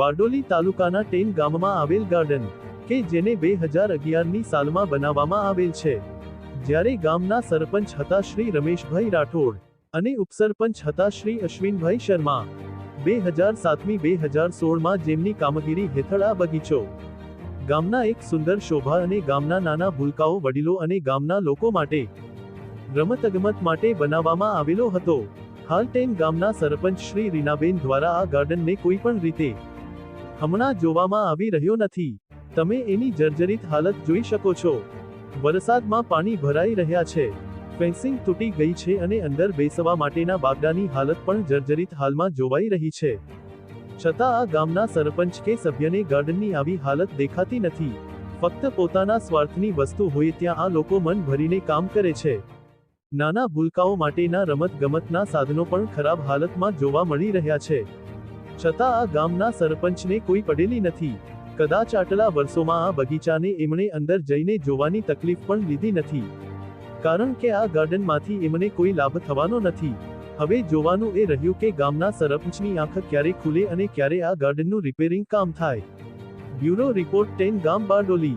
બારડોલી તાલુકાના ટેન ગામમાં આવેલ ગાર્ડન, કે જેને બે હજાર અગિયારની સાલમાં બનાવવામાં આવેલ છે. જ્યારે ગામના સરપંચ હતા શ્રી રમેશભાઈ રાઠોડ અને ઉપસરપંચ હતા શ્રી અશ્વિનભાઈ શર્મા. બે હજાર સાતમી બે હજાર સોળમાં જેમની કામગીરી હેઠળ આ બગીચો. ગામના એક સુંદર શોભા અને ગામના નાના ભૂલકાઓ વડીલો અને ગામના લોકો માટે રમતગમત માટે બનાવવામાં આવેલો હતો. હાલ ટેન ગામના સરપંચ શ્રી રીનાબેન દ્વારા આ ગાર્ડનને કોઈ પણ રીતે હમણાં જોવામાં આવી રહ્યો નથી. તમે એની જર્જરિત હાલત જોઈ શકો છો. વરસાદમાં પાણી ભરાઈ રહ્યા છે. ફેન્સિંગ તૂટી ગઈ છે અને અંદર બેસવા માટેના બાગડાની હાલત પણ જર્જરિત હાલમાં જોવાઈ રહી છે. છતાં આ ગામના સરપંચ કે સભ્યને ગાર્ડનની આવી હાલત દેખાતી નથી. ફક્ત પોતાના સ્વાર્થની વસ્તુ હોય ત્યાં આ લોકો મન ભરીને કામ કરે છે. નાના ભૂલકાઓ માટેના રમત ગમતના સાધનો પણ ખરાબ હાલતમાં જોવા મળી રહ્યા છે. છતાં આ ગામના સરપંચને કોઈ પડેલી નથી. કદાચ આટલા વર્ષોમાં આ બગીચાને એમણે અંદર જઈને જોવાની તકલીફ પણ લીધી નથી. કારણ કે આ ગાર્ડનમાંથી એમને કોઈ લાભ થવાનો નથી. હવે જોવાનું એ રહ્યું કે ગામના સરપંચની આંખ ક્યારે ખુલે અને ક્યારે આ ગાર્ડનનું રિપેરિંગ કામ થાય. બ્યુરો રિપોર્ટ ટેન ગામ બારડોલી.